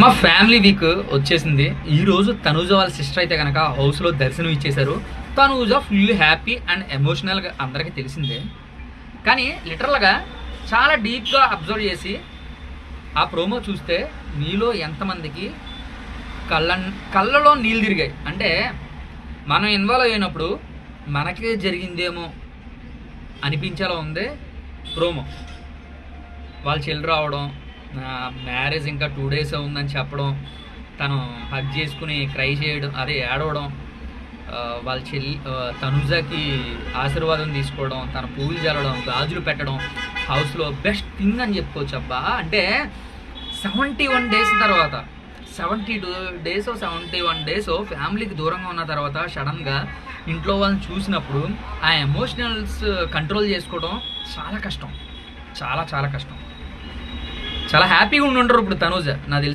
మా family week వచ్చేసింది. ఈ రోజు తనూజ వాళ్ళ సిస్టర్ అయితే కనుక హౌస్లో దర్శనం ఇచ్చేశారు. తనూజ ఫుల్ హ్యాపీ అండ్ ఎమోషనల్గా అందరికీ తెలిసిందే. కానీ లిటరల్గా చాలా డీప్గా అబ్జర్వ్ చేసి ఆ ప్రోమో చూస్తే మీలో ఎంతమందికి కళ్ళ కళ్ళలో నీళ్ళు తిరిగాయి. అంటే మనం ఇన్వాల్వ్ అయినప్పుడు మనకే జరిగిందేమో అనిపించేలా ఉంది ప్రోమో వాళ్ళ చెల్లి రావడం మ్యారేజ్ ఇంకా టూ డేస్ ఉందని చెప్పడం తను హగ్ చేసుకుని క్రై చేయడం అదే ఏడవడం వాళ్ళ చెల్లి తనుజాకి తనుజకి ఆశీర్వాదం తీసుకోవడం తన పూలు జరగడం గాజులు పెట్టడం హౌస్లో బెస్ట్ థింగ్ అని చెప్పుకోవచ్చు అబ్బా. అంటే సెవెంటీ వన్ డేస్ తర్వాత seventy two days seventy one days ఫ్యామిలీకి దూరంగా ఉన్న తర్వాత సడన్గా ఇంట్లో వాళ్ళని చూసినప్పుడు ఆ ఎమోషనల్స్ కంట్రోల్ చేసుకోవడం చాలా కష్టం. చాలా చాలా కష్టం. చాలా హ్యాపీగా ఉండి ఇప్పుడు తనూజ నాకు తెలిసి.